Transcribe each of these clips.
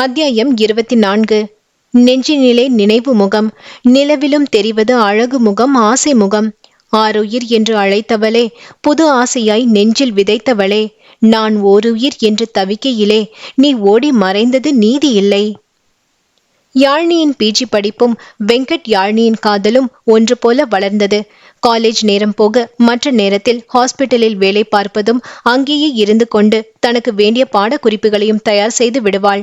அத்தியாயம் இருபத்தி நான்கு நெஞ்சினிலே நினைவு முகம். நிலவிலும் தெரிவது அழகு முகம் ஆசை முகம். ஆருயிர் என்று அழைத்தவளே புது ஆசையாய் நெஞ்சில் விதைத்தவளே நான் ஓருயிர் என்று தவிக்கையிலே நீ ஓடி மறைந்தது நீதி இல்லை. யாழ்னியின் பிஜி படிப்பும் வெங்கட் யாழ்னியின் காதலும் ஒன்று போல வளர்ந்தது. காலேஜ் நேரம் போக மற்ற நேரத்தில் ஹாஸ்பிட்டலில் வேலை பார்ப்பதும் அங்கேயே இருந்து கொண்டு தனக்கு வேண்டிய பாடக்குறிப்புகளையும் தயார் செய்து விடுவாள்.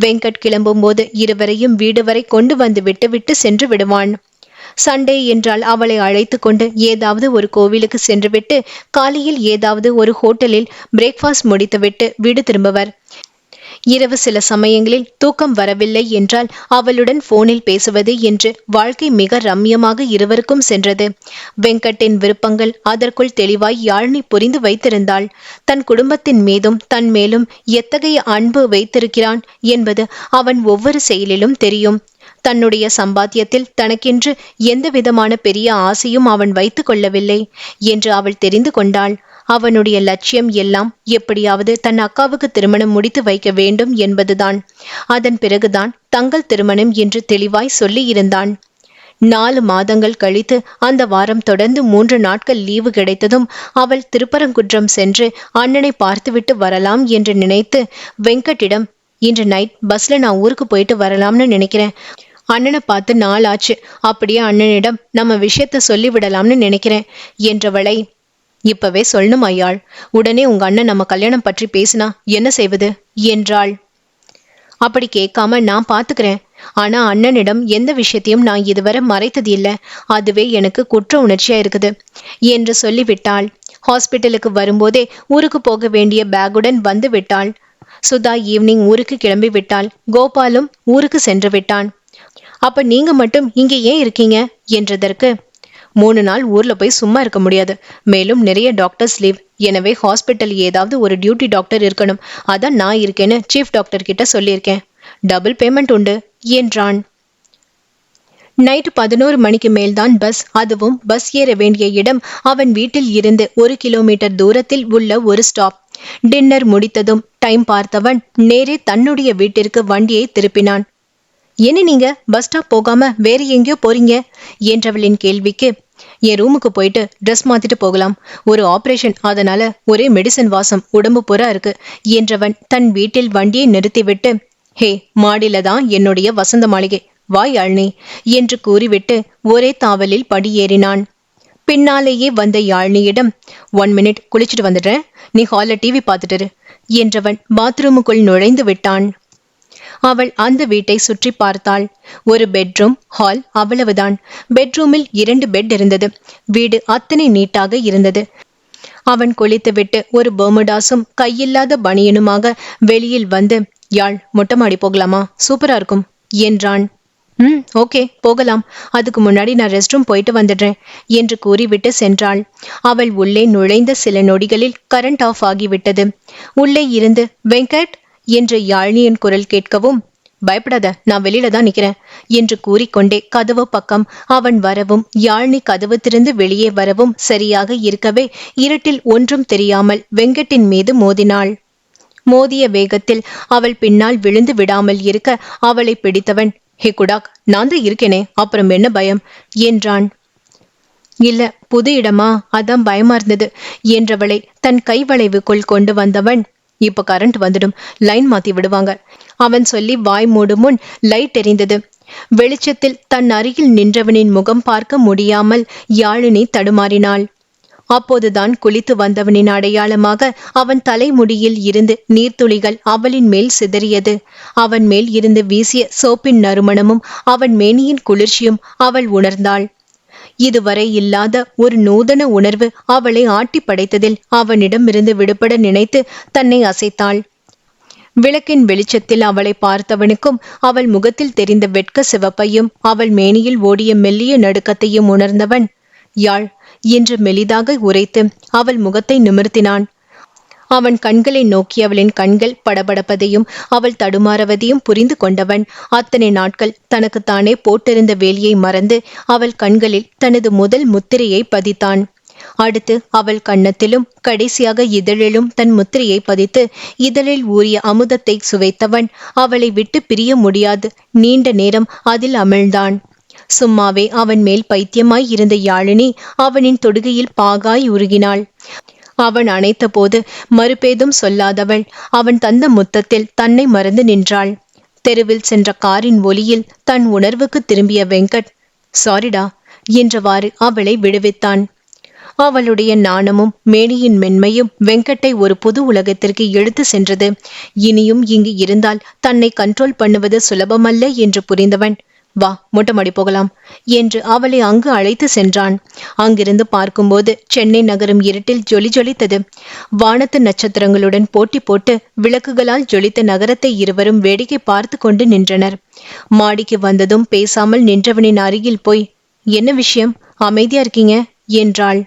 வெங்கட் கிளம்பும் போது இருவரையும் வீடு வரை கொண்டு வந்து விட்டுவிட்டு சென்று விடுவான். சண்டே என்றால் அவளை அழைத்து கொண்டு ஏதாவது ஒரு கோவிலுக்கு சென்றுவிட்டு காலையில் ஏதாவது ஒரு ஹோட்டலில் பிரேக்ஃபாஸ்ட் முடித்துவிட்டு வீடு திரும்புவர். இரவு சில சமயங்களில் தூக்கம் வரவில்லை என்றால் அவளுடன் போனில் பேசுவது என்று வாழ்க்கை மிக ரம்யமாக இருவருக்கும் சென்றது. வெங்கட்டின் விருப்பங்கள் அதற்குள் தெளிவாய் யாழ்னி புரிந்து வைத்திருந்தாள். தன் குடும்பத்தின் மீதும் தன் மேலும் எத்தகைய அன்பு வைத்திருக்கிறான் என்பது அவன் ஒவ்வொரு செயலிலும் தெரியும். தன்னுடைய சம்பாத்தியத்தில் தனக்கென்று எந்த விதமான பெரிய ஆசையும் அவன் வைத்துக் கொள்ளவில்லை என்று அவள் தெரிந்து கொண்டாள். அவனுடைய லட்சியம் எல்லாம் எப்படியாவது தன் அக்காவுக்கு திருமணம் முடித்து வைக்க வேண்டும் என்பதுதான். அதன் பிறகுதான் தங்கள் திருமணம் என்று தெளிவாய் சொல்லி இருந்தான் நாலு மாதங்கள் கழித்து அந்த வாரம் தொடர்ந்து மூன்று நாட்கள் லீவு கிடைத்ததும் அவள் திருப்பரங்குன்றம் சென்று அண்ணனை பார்த்துவிட்டு வரலாம் என்று நினைத்து வெங்கட்டிடம் இன்று நைட் பஸ்ல நான் ஊருக்கு போயிட்டு வரலாம்னு நினைக்கிறேன். அண்ணனை பார்த்து நாள் ஆச்சு அப்படியே அண்ணனிடம் நம்ம விஷயத்த சொல்லிவிடலாம்னு நினைக்கிறேன் என்றவளை இப்பவே சொல்லணும் ஐயாள். உடனே உங்க அண்ணன் நம்ம கல்யாணம் பற்றி பேசினா என்ன செய்வது? என்றாள். அப்படி கேட்காம நான் பாத்துக்கிறேன் ஆனா அண்ணனிடம் எந்த விஷயத்தையும் நான் இதுவரை மறைத்தது இல்ல. அதுவே எனக்கு குற்ற உணர்ச்சியா இருக்குது. என்று சொல்லிவிட்டாள். ஹாஸ்பிட்டலுக்கு வரும்போதே ஊருக்கு போக வேண்டிய பேகுடன் வந்து விட்டாள். சுதா ஈவினிங் ஊருக்கு கிளம்பி விட்டாள். கோபாலும் ஊருக்கு சென்று விட்டான். அப்ப நீங்க மட்டும் இங்கே ஏன் இருக்கீங்க? என்றதற்கு மூணு நாள் ஊர்ல போய் சும்மா இருக்க முடியாது. மேலும் நிறைய டாக்டர்ஸ் லீவ் எனவே ஹாஸ்பிட்டல் ஏதாவது ஒரு டியூட்டி டாக்டர் இருக்கணும். அதான் நான் இருக்கேன்னு சீஃப் டாக்டர் கிட்ட சொல்லியிருக்கேன். டபுள் பேமெண்ட் உண்டு என்றான். நைட்டு பதினோரு மணிக்கு மேல்தான் பஸ் அதுவும் பஸ் ஏற வேண்டிய இடம். அவன் வீட்டில் இருந்து ஒரு கிலோமீட்டர் தூரத்தில் உள்ள ஒரு ஸ்டாப் டின்னர் முடித்ததும் டைம் பார்த்தவன் நேரே தன்னுடைய வீட்டிற்கு வண்டியை திருப்பினான். என்ன நீங்க பஸ் ஸ்டாப் போகாம வேற எங்கேயோ போறீங்க? என்றவளின் கேள்விக்கு என் ரூமுக்கு போயிட்டு ட்ரெஸ் மாத்திட்டு போகலாம். ஒரு ஆபரேஷன் அதனால ஒரே மெடிசன் வாசம் உடம்பு புறா இருக்கு என்றவன் தன் வீட்டில் வண்டியை நிறுத்திவிட்டு ஹே மாடியில தான் என்னுடைய வசந்த மாளிகை வாய் யாழ்னி என்று கூறிவிட்டு ஒரே தாவலில் படியேறினான். பின்னாலேயே வந்த யாழ்னியிடம் ஒன் மினிட் குளிச்சுட்டு வந்துடுறேன். நீ ஹாலில் டிவி பார்த்துட்டுரு என்றவன் பாத்ரூமுக்குள் நுழைந்து விட்டான். அவள் அந்த வீட்டை சுற்றி பார்த்தாள். ஒரு பெட்ரூம் ஹால் அவ்வளவுதான். பெட்ரூமில் இரண்டு பெட் இருந்தது. வீடு அத்தனை நீட்டாக இருந்தது. அவன் குளித்துவிட்டு ஒரு பொமுடாஸும் கையில்லாத பனியனுமாக வெளியில் வந்து யாழ் மொட்டை மாடி போகலாமா? சூப்பரா இருக்கும் என்றான். ம் ஓகே போகலாம். அதுக்கு முன்னாடி நான் ரெஸ்ட் ரூம் போயிட்டு வந்துடுறேன் என்று கூறிவிட்டு சென்றாள். அவள் உள்ளே நுழைந்த சில நொடிகளில் கரண்ட் ஆஃப் ஆகிவிட்டது. உள்ளே இருந்து வெங்கட் என்ற யாழ்னியின் குரல் கேட்கவும் பயப்படாத நான் வெளியில தான் நிக்கிறேன் என்று கூறிக்கொண்டே கதவு பக்கம் அவன் வரவும் யாழ்னி கதவு திறந்து வெளியே வரவும் சரியாக இருக்கவே இருட்டில் ஒன்றும் தெரியாமல் வெங்கட்டின் மீது மோதினாள். மோதிய வேகத்தில் அவள் பின்னால் விழுந்து விடாமல் இருக்க அவளை பிடித்தவன் ஹே குடாக் நான் தான் இருக்கேனே அப்புறம் என்ன பயம்? என்றான். இல்ல புது இடமா அதான் பயமா இருந்தது என்றவளை தன் கைவளைவுக்குள் கொண்டு வந்தவன் இப்ப கரண்ட் வந்துடும். லைன் மாத்தி விடுவாங்க. அவன் சொல்லி வாய் மூடும் முன் லைட் எரிந்தது. வெளிச்சத்தில் தன் அருகில் நின்றவனின் முகம் பார்க்க முடியாமல் யாழினி தடுமாறினாள். அப்போதுதான் குளித்து வந்தவனின் அடையாளமாக அவன் தலைமுடியில் இருந்து நீர்த்துளிகள் அவளின் மேல் சிதறியது. அவன் மேல் இருந்து வீசிய சோப்பின் நறுமணமும் அவன் மேனியின் குளிர்ச்சியும் அவள் உணர்ந்தாள். இதுவரை இல்லாத ஒரு நூதன உணர்வு அவளை ஆட்டி படைத்ததில் அவனிடமிருந்து விடுபட நினைத்து தன்னை அசைத்தாள். விளக்கின் வெளிச்சத்தில் அவளை பார்த்தவனுக்கும் அவள் முகத்தில் தெரிந்த வெட்க சிவப்பையும் அவள் மேனியில் ஓடிய மெல்லிய நடுக்கத்தையும் உணர்ந்தவன் யாழ். என்று மெலிதாக உரைத்து அவள் முகத்தை நிமிர்த்தினான். அவன் கண்களை நோக்கி அவளின் கண்கள் படபடப்பதையும் அவள் தடுமாறுவதையும் புரிந்து கொண்டவன். அத்தனை நாட்கள் தனக்குத்தானே போட்டிருந்த வேலியை மறந்து அவள் கண்களில் தனது முதல் முத்திரையை பதித்தான். அடுத்து அவள் கன்னத்திலும் கடைசியாக இதழிலும் தன் முத்திரையை பதித்து இதழில் ஊறிய அமுதத்தை சுவைத்தவன். அவளை விட்டு பிரிய முடியாது. நீண்ட நேரம் அதில் அமிழ்ந்தான். சும்மாவே அவன் மேல் பைத்தியமாய் இருந்த யாழினி அவனின் தொடுகையில் பாகாய் உருகினாள். அவன் அணைத்த போது மறுபேதும் சொல்லாதவள். அவன் தந்த முத்தத்தில் தன்னை மறந்து நின்றாள். தெருவில் சென்ற காரின் ஒலியில் தன் உணர்வுக்கு திரும்பிய வெங்கட் சாரிடா என்றவாறு அவளை விடுவித்தான். அவளுடைய நாணமும் மேனியின் மென்மையும் வெங்கட்டை ஒரு புது உலகத்திற்கு எடுத்து சென்றது. இனியும் இங்கு இருந்தால் தன்னை கண்ட்ரோல் பண்ணுவது சுலபமல்ல என்று புரிந்தவன். வா மொட்டமாடி போகலாம் என்று அவளை அங்கு அழைத்து சென்றான். அங்கிருந்து பார்க்கும்போது சென்னை நகரம் இருட்டில் ஜொலி ஜொலித்தது. வானத்து நட்சத்திரங்களுடன் போட்டி போட்டு விளக்குகளால் ஜொலித்த நகரத்தை இருவரும் வேடிக்கை பார்த்து கொண்டு நின்றனர். மாடிக்கு வந்ததும் பேசாமல் நின்றவனின் அருகில் போய் என்ன விஷயம்? அமைதியா இருக்கீங்க? என்றாள்.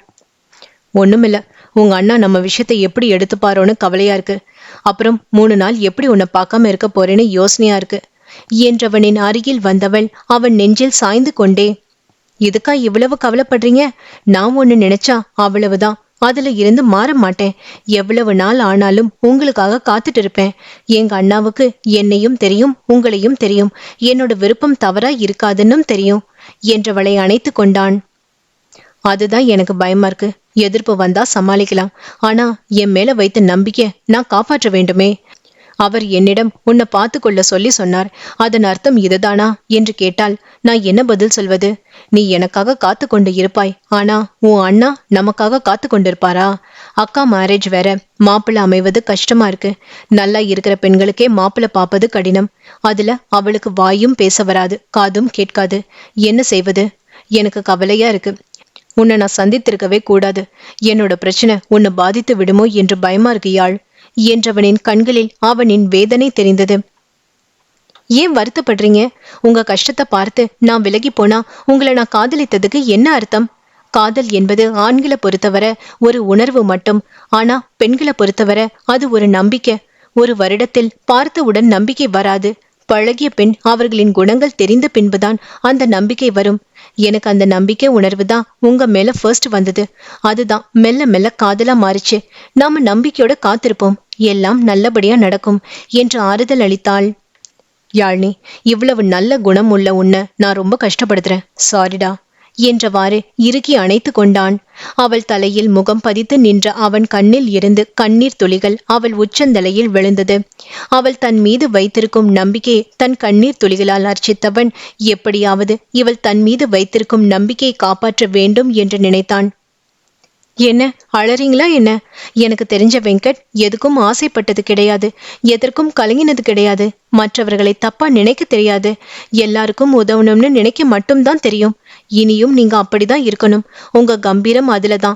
ஒண்ணுமில்ல. உங்க அண்ணா நம்ம விஷயத்தை எப்படி எடுத்துப்பாரோன்னு கவலையா இருக்கு. அப்புறம் மூணு நாள் எப்படி உன்னை பார்க்காம இருக்க போறேன்னு யோசனையா இருக்கு. என்றவனின் அருகில் வந்தவள் அவன் நெஞ்சில் சாய்ந்து கொண்டே இதுக்கா இவ்வளவு கவலைப்படுறீங்க? நான் ஒண்ணு நினைச்சா அவ்வளவுதான். அதுல இருந்து மாற மாட்டேன். எவ்வளவு நாள் ஆனாலும் உங்களுக்காக காத்துட்டு இருப்பேன். எங்க அண்ணாவுக்கு என்னையும் தெரியும் உங்களையும் தெரியும். என்னோட விருப்பம் தவறா இருக்காதுன்னும் தெரியும் என்றவளை அணைத்து கொண்டான். அதுதான் எனக்கு பயமா இருக்கு. எதிர்ப்பு வந்தா சமாளிக்கலாம். ஆனா என் மேல வைத்த நம்பிக்கை நான் காப்பாற்ற வேண்டுமே. அவர் என்னிடம் உன்னை பார்த்து கொள்ள சொல்லி சொன்னார். அதன் அர்த்தம் இதுதானா? என்று கேட்டால் நான் என்ன பதில் சொல்வது? நீ எனக்காக காத்து கொண்டு இருப்பாய். ஆனா உன் அண்ணா நமக்காக காத்து கொண்டிருப்பாரா அக்கா மேரேஜ் வேற. மாப்பிள்ள அமைவது கஷ்டமா இருக்கு. நல்லா இருக்கிற பெண்களுக்கே மாப்பிள்ள பார்ப்பது கடினம். அதுல அவளுக்கு வாயும் பேச வராது காதும் கேட்காது. என்ன செய்வது? எனக்கு கவலையா இருக்கு. உன்னை நான் சந்தித்திருக்கவே கூடாது. என்னோட பிரச்சனை உன்னை பாதித்து விடுமோ என்று பயமா இருக்கு யாழ். என்றவனின் கண்களில் அவனின் வேதனை தெரிந்தது. ஏன் வருத்தப்படுறீங்க? உங்க கஷ்டத்தை பார்த்து நான் விலகி போனா உங்களை நான் காதலித்ததுக்கு என்ன அர்த்தம்? காதல் என்பது ஆண்களை பொறுத்தவரை ஒரு உணர்வு மட்டும். ஆனா பெண்களை பொறுத்தவரை அது ஒரு நம்பிக்கை. ஒரு வருடத்தில் பார்த்தவுடன் நம்பிக்கை வராது. பழகிய பெண் அவர்களின் குணங்கள் தெரிந்த பின்புதான் அந்த நம்பிக்கை வரும். எனக்கு அந்த நம்பிக்கை உணர்வு தான் உங்க மேல ஃபர்ஸ்ட் வந்தது. அதுதான் மெல்ல மெல்ல காதலா மாறிச்சு. நாம நம்பிக்கையோட காத்திருப்போம். எல்லாம் நல்லபடியா நடக்கும் என்று ஆறுதல் அளித்தாள். யாழ்னி இவ்வளவு நல்ல குணம் உள்ள உன்னை நான் ரொம்ப கஷ்டப்படுத்துறேன். சாரிடா என்றவாறு இறுக்கி அணைத்து கொண்டான். அவள் தலையில் முகம் பதித்து நின்ற அவன் கண்ணில் இருந்து கண்ணீர் துளிகள் அவள் உச்சந்தலையில் விழுந்தது. அவள் தன் மீது வைத்திருக்கும் நம்பிக்கையை தன் கண்ணீர் துளிகளால் அர்ச்சித்தவன் எப்படியாவது இவள் தன் மீது வைத்திருக்கும் நம்பிக்கையை காப்பாற்ற வேண்டும் என்று நினைத்தான். என்ன அழறீங்களா என்ன? எனக்கு தெரிஞ்ச வெங்கட் எதுக்கும் ஆசைப்பட்டது கிடையாது எதற்கும் கலங்கினது கிடையாது. மற்றவர்களை தப்பா நினைக்க தெரியாது. எல்லாருக்கும் உதவணும்னு நினைக்க மட்டும்தான் தெரியும். இனியும் நீங்க அப்படிதான் இருக்கணும். உங்க கம்பீரம் அதுலதான்.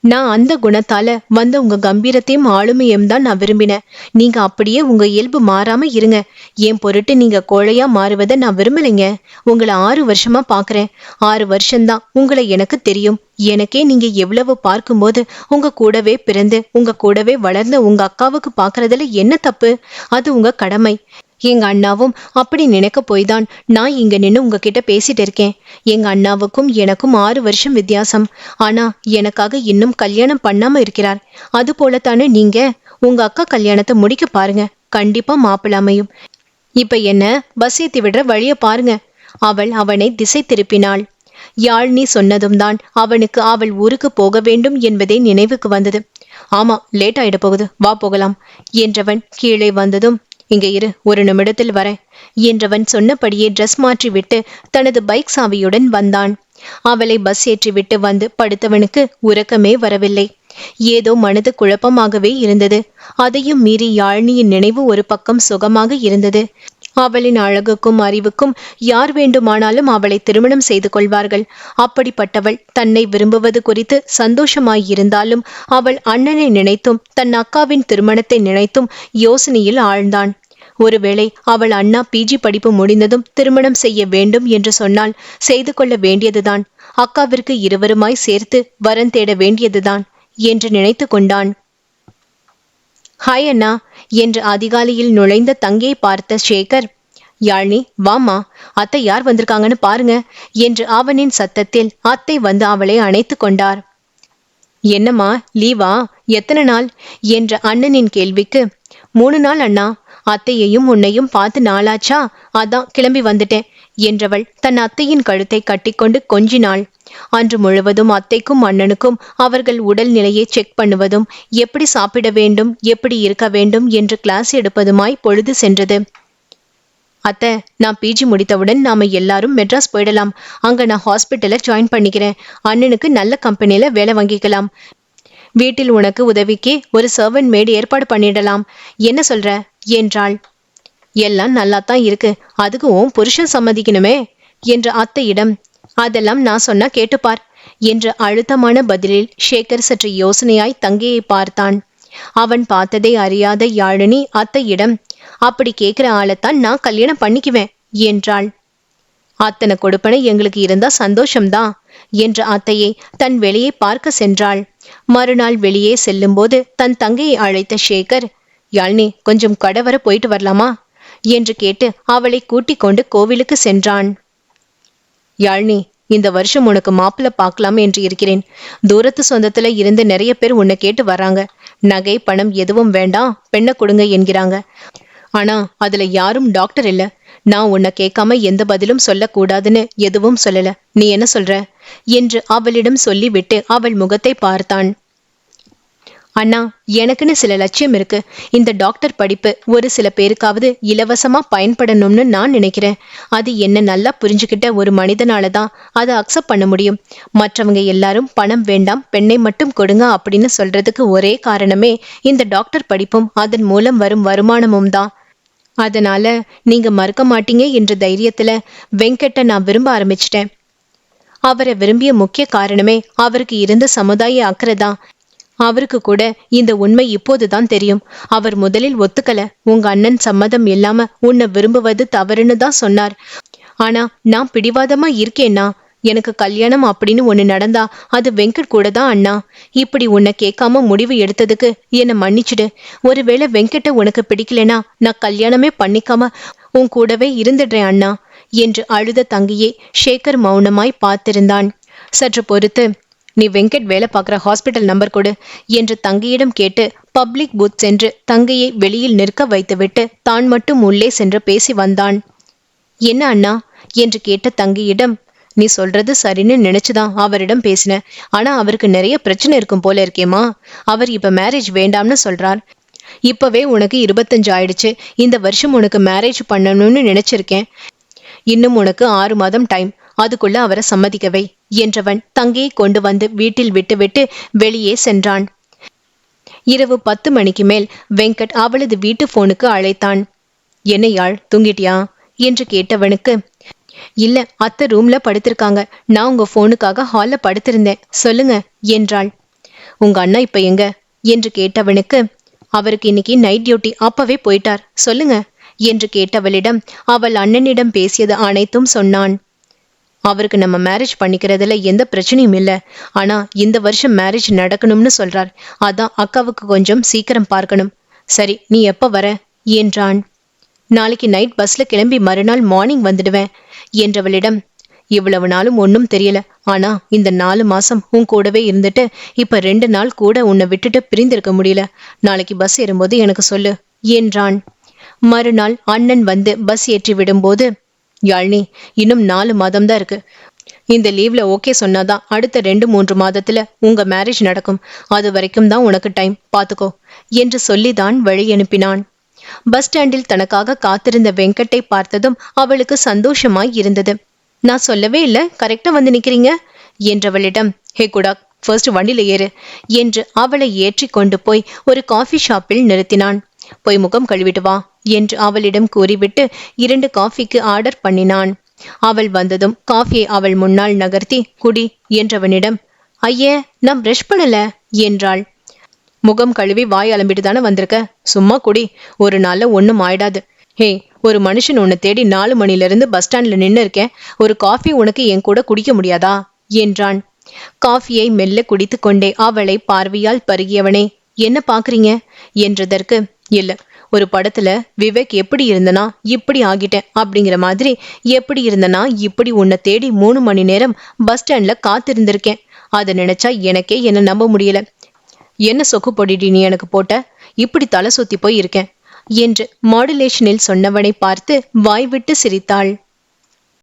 நான் அந்த குணத்தால வந்த உங்க கம்பீரத்தையும் ஆளுமையும் தான் நான் விரும்பினேன். நீங்க அப்படியே உங்க இயல்பு மாறாம இருங்க. என் பொருட்டு நீங்க கோழையா மாறுவதை நான் விரும்பலைங்க. உங்களை ஆறு வருஷமா பாக்குறேன். ஆறு வருஷம்தான் உங்களை எனக்கு தெரியும். எனக்கே நீங்க எவ்வளவு பார்க்கும்போது உங்க கூடவே பிறந்து உங்க கூடவே வளர்ந்த உங்க அக்காவுக்கு பாக்குறதுல என்ன தப்பு? அது உங்க கடமை. எங்க அண்ணாவும் அப்படி நினைக்க போய்தான். நான் இங்க நின்னு உங்ககிட்ட பேசிட்டு இருக்கேன். எங்க அண்ணாவுக்கும் எனக்கும் ஆறு வருஷம் வித்தியாசம். ஆனா எனக்காக இன்னும் கல்யாணம் பண்ணாம இருக்கிறார். அது போலத்தானே நீங்க? உங்க அக்கா கல்யாணத்தை முடிக்க பாருங்க. கண்டிப்பா மாப்பிள்ள அமையும். இப்ப என்ன? பஸ் ஏத்தி விடுற வழிய பாருங்க. அவள் அவனை திசை திருப்பினாள். யாழ்னி சொன்னதும் தான் அவனுக்கு அவள் ஊருக்கு போக வேண்டும் என்பதே நினைவுக்கு வந்தது. ஆமா லேட் ஆயிட போகுது. வா போகலாம் என்றவன் கீழே வந்ததும் இங்க இரு ஒரு நிமிடத்தில் வரேன் என்றவன் சொன்னபடியே ட்ரெஸ் மாற்றிவிட்டு தனது பைக் சாவியுடன் வந்தான். அவளை பஸ் ஏற்றிவிட்டு வந்து படுத்தவனுக்கு உறக்கமே வரவில்லை. ஏதோ மனது குழப்பமாகவே இருந்தது. அதையும் மீறி யாழ்னியின் நினைவு ஒரு பக்கம் சுகமாக இருந்தது. அவளின் அழகுக்கும் அறிவுக்கும் யார் வேண்டுமானாலும் அவளை திருமணம் செய்து கொள்வார்கள். அப்படிப்பட்டவள் தன்னை விரும்புவது குறித்து சந்தோஷமாயிருந்தாலும் அவள் அண்ணனை நினைத்தும் தன் அக்காவின் திருமணத்தை நினைத்தும் யோசனையில் ஆழ்ந்தான். ஒருவேளை அவள் அண்ணா பிஜி படிப்பு முடிந்ததும் திருமணம் செய்ய வேண்டும் என்று சொன்னால் செய்து கொள்ள வேண்டியதுதான். அக்காவிற்கு இருவருமாய் சேர்த்து வரன் தேட வேண்டியதுதான் என்று நினைத்து கொண்டான். ஹாய் அண்ணா. என்று அதிகாலையில் நுழைந்த தங்கையை பார்த்த சேகர் யாழ்னி வாமா அத்தை யார் வந்திருக்காங்கன்னு பாருங்க என்று அவனின் சத்தத்தில் அத்தை வந்து அவளை அணைத்து கொண்டார். என்னம்மா லீவா? எத்தனை நாள்? என்ற அண்ணனின் கேள்விக்கு மூணு நாள் அண்ணா. அத்தையையும் உன்னையும் பார்த்து நாளாச்சா? அதான் கிளம்பி வந்துட்டேன் என்றவள் தன் அத்தையின் கழுத்தை கட்டிக்கொண்டு கொஞ்சினாள். அன்று முழுவதும் அத்தைக்கும் அண்ணனுக்கும் அவர்கள் உடல் நிலையை செக் பண்ணுவதும் எப்படி சாப்பிட வேண்டும் எப்படி இருக்க வேண்டும் என்று கிளாஸ் எடுப்பதுமாய் பொழுது சென்றது. அத்தை நான் பிஜி முடித்தவுடன் நாம எல்லாரும் மெட்ராஸ் போயிடலாம். அங்க நான் ஹாஸ்பிட்டல்ல ஜாயின் பண்ணிக்கிறேன். அண்ணனுக்கு நல்ல கம்பெனில வேலை வாங்கிக்கலாம். வீட்டில் உனக்கு உதவிக்கு ஒரு சர்வன் மேடு ஏற்பாடு பண்ணிடலாம். என்ன சொல்ற? என்றாள். எல்லாம் நல்லாத்தான் இருக்கு. அதுக்கு உன் புருஷன் சம்மதிக்கணுமே? என்ற அத்தையிடம் அதெல்லாம் நான் சொன்னா கேட்டுப்பார் என்ற அழுத்தமான பதிலில் ஷேகர் சற்று யோசனையாய் தங்கையை பார்த்தான். அவன் பார்த்ததை அறியாத யாழினி அத்தையிடம் அப்படி கேட்கிற ஆளைத்தான் நான் கல்யாணம் பண்ணிக்குவேன் என்றாள். அத்தனை கொடுப்பனை எங்களுக்கு இருந்தா சந்தோஷம்தான் என்ற அத்தையை தன் வெளியே பார்க்க சென்றாள். மறுநாள் வெளியே செல்லும்போது தன் தங்கையை அழைத்த சேகர் யாழ்னி கொஞ்சம் கடவர போயிட்டு வரலாமா? என்று கேட்டு அவளை கூட்டிக் கொண்டு கோவிலுக்கு சென்றான். யாழ்னி இந்த வருஷம் உனக்கு மாப்பிள்ள பார்க்கலாம் என்று இருக்கிறேன். தூரத்து சொந்தத்துல இருந்து நிறைய பேர் உன்னை கேட்டு வராங்க. நகை பணம் எதுவும் வேண்டாம் பெண்ணை கொடுங்க என்கிறாங்க. ஆனா அதுல யாரும் டாக்டர் இல்ல. நான் உன்னை கேட்காம எந்த பதிலும் சொல்லக்கூடாதுன்னு எதுவும் சொல்லல. நீ என்ன சொல்ற? என்று அவளிடம் சொல்லிவிட்டு அவள் முகத்தை பார்த்தான். அண்ணா எனக்குன்னு சில லட்சியம் இருக்கு. இந்த டாக்டர் படிப்பு ஒரு சில பேருக்காவது இலவசமா பயன்படணும்னு நான் நினைக்கிறேன். அது என்ன நல்லா புரிஞ்சுக்கிட்ட ஒரு மனிதனால தான் அதை அக்செப்ட் பண்ண முடியும். மற்றவங்க எல்லாரும் பணம் வேண்டாம் பெண்ணை மட்டும் கொடுங்க அப்படின்னு சொல்றதுக்கு ஒரே காரணமே இந்த டாக்டர் படிப்பும் அதன் மூலம் வரும் வருமானமும் தான். அதனால நீங்க மறுக்க மாட்டீங்க என்ற தைரியத்துல வெங்கட்ட நான் விரும்ப ஆரம்பிச்சிட்டேன். அவரை விரும்பிய முக்கிய காரணமே அவருக்கு இருந்த சமுதாய அக்கறை தான். அவருக்கு கூட இந்த உண்மை இப்போதுதான் தெரியும். அவர் முதலில் ஒத்துக்கல. உங்க அண்ணன் சம்மதம் இல்லாம உன்னை விரும்புவது தவறுன்னு தான் சொன்னார். ஆனா நான் பிடிவாதமா இருக்கேன்னா? எனக்கு கல்யாணம் அப்படின்னு ஒண்ணு நடந்தா அது வெங்கட் கூட தான் அண்ணா. இப்படி உன்னை கேட்காம முடிவு எடுத்ததுக்கு என்னை மன்னிச்சிடு. ஒருவேளை வெங்கட்ட உனக்கு பிடிக்கலனா நான் கல்யாணமே பண்ணிக்காம உன் கூடவே இருந்துடுறேன் அண்ணா என்று அழுத தங்கியே ஷேகர் மௌனமாய் பார்த்திருந்தான். சற்று பொறுத்து நீ வெங்கட் வேலை பார்க்குற ஹாஸ்பிட்டல் நம்பர் கொடு என்று தங்கையிடம் கேட்டு பப்ளிக் பூத் சென்று தங்கையை வெளியில் நிற்க வைத்துவிட்டு தான் மட்டும் உள்ளே சென்று பேசி வந்தான். என்ன அண்ணா? என்று கேட்ட தங்கையிடம் நீ சொல்றது சரின்னு நினைச்சுதான் அவரிடம் பேசின. ஆனா அவருக்கு நிறைய பிரச்சனை இருக்கும் போல இருக்கேமா அவர் இப்ப மேரேஜ் வேண்டாம்னு சொல்றார். இப்பவே உனக்கு இருபத்தஞ்சு ஆயிடுச்சு. இந்த வருஷம் உனக்கு மேரேஜ் பண்ணணும்னு நினைச்சிருக்கேன். இன்னும் உனக்கு ஆறு மாதம் டைம் அதுக்குள்ள அவரை சம்மதிக்கவை. என்றவன் தங்கையை கொண்டு வந்து வீட்டில் விட்டுவிட்டு வெளியே சென்றான். இரவு பத்து மணிக்கு மேல் வெங்கட் அவளது வீட்டு போனுக்கு அழைத்தான். என்னையாள் தூங்கிட்டியா? என்று கேட்டவனுக்கு இல்ல அத்தை ரூம்ல படுத்திருக்காங்க. நான் உங்க போனுக்காக ஹால்ல படுத்திருந்தேன். சொல்லுங்க என்றாள். உங்க அண்ணா இப்ப எங்க? என்று கேட்டவனுக்கு அவருக்கு இன்னைக்கு நைட் டியூட்டி அப்பவே போயிட்டார். சொல்லுங்க என்று கேட்டவளிடம் அவள் அண்ணனிடம் பேசியது அனைத்தும் சொன்னான். அவருக்கு நம்ம மேரேஜ் பண்ணிக்கிறதுல எந்த பிரச்சனையும் இல்லை. ஆனா இந்த வருஷம் மேரேஜ் நடக்கணும்னு சொல்றார். அதான் அக்காவுக்கு கொஞ்சம் சீக்கிரம் பார்க்கணும். சரி நீ எப்ப வர? என்றான். நாளைக்கு நைட் பஸ்ல கிளம்பி மறுநாள் மார்னிங் வந்துடுவேன் என்றவளிடம். இவ்வளவு நாளும் ஒன்றும் தெரியல. ஆனா இந்த நாலு மாசம் உன் கூடவே இருந்துட்டு இப்ப ரெண்டு நாள் கூட உன்னை விட்டுட்டு பிரிந்திருக்க முடியல. நாளைக்கு பஸ் ஏறும்போது எனக்கு சொல்லு என்றான். மறுநாள் அண்ணன் வந்து பஸ் ஏற்றி விடும்போது யாழ்னி இன்னும் நாலு மாதம் தான் இருக்கு. இந்த லீவ்ல ஓகே சொன்னாதான் அடுத்த ரெண்டு மூன்று மாதத்துல உங்க மேரேஜ் நடக்கும். அது வரைக்கும் தான் உனக்கு டைம் பாத்துக்கோ என்று சொல்லிதான் வழி அனுப்பினான். பஸ் ஸ்டாண்டில் தனக்காக காத்திருந்த வெங்கட்டை பார்த்ததும் அவளுக்கு சந்தோஷமாய் இருந்தது. நான் சொல்லவே இல்ல கரெக்டா வந்து நிக்கிறீங்க? என்றவளிடம் ஹே குடா ஃபர்ஸ்ட் வண்டியில ஏறு என்று அவளை ஏற்றி கொண்டு போய் ஒரு காஃபி ஷாப்பில் நிறுத்தினான். போய் முகம் கழுவிட்டு வா. என்று அவளிடம் கூறிவிட்டு இரண்டு காஃபிக்கு ஆர்டர் பண்ணினான். அவள் வந்ததும் காஃபியை அவள் முன்னால் நகர்த்தி குடி என்றவனிடம் ஐயே நான் பிரஷ் பண்ணல என்றாள். முகம் கழுவி வாய் அலம்பிட்டு தானே வந்திருக்க? சும்மா குடி ஒரு நாள்ல ஒன்றும் ஆயிடாது. ஹே ஒரு மனுஷன் உன்னை தேடி நாலு மணில இருந்து பஸ் ஸ்டாண்ட்ல நின்று இருக்கேன். ஒரு காஃபி உனக்கு என் கூட குடிக்க முடியாதா? என்றான். காஃபியை மெல்ல குடித்து கொண்டே அவளை பார்வையால் பருகியவனே என்ன பாக்குறீங்க? என்றதற்கு இல்ல ஒரு படத்துல விவேக் எப்படி இருந்தனா இப்படி ஆகிட்டேன் அப்படிங்கிற மாதிரி எப்படி இருந்தனா இப்படி உன்னை தேடி மூணு மணி நேரம் பஸ் ஸ்டாண்ட்ல காத்திருந்திருக்கேன். அதை நினைச்சா எனக்கே என்ன நம்ப முடியல. என்ன சொக்கு பொடிடி நீ எனக்கு போட்ட? இப்படி தலை சுத்தி போய் இருக்கேன் என்று மாடுலேஷனில் சொன்னவனை பார்த்து வாய் விட்டு சிரித்தாள்.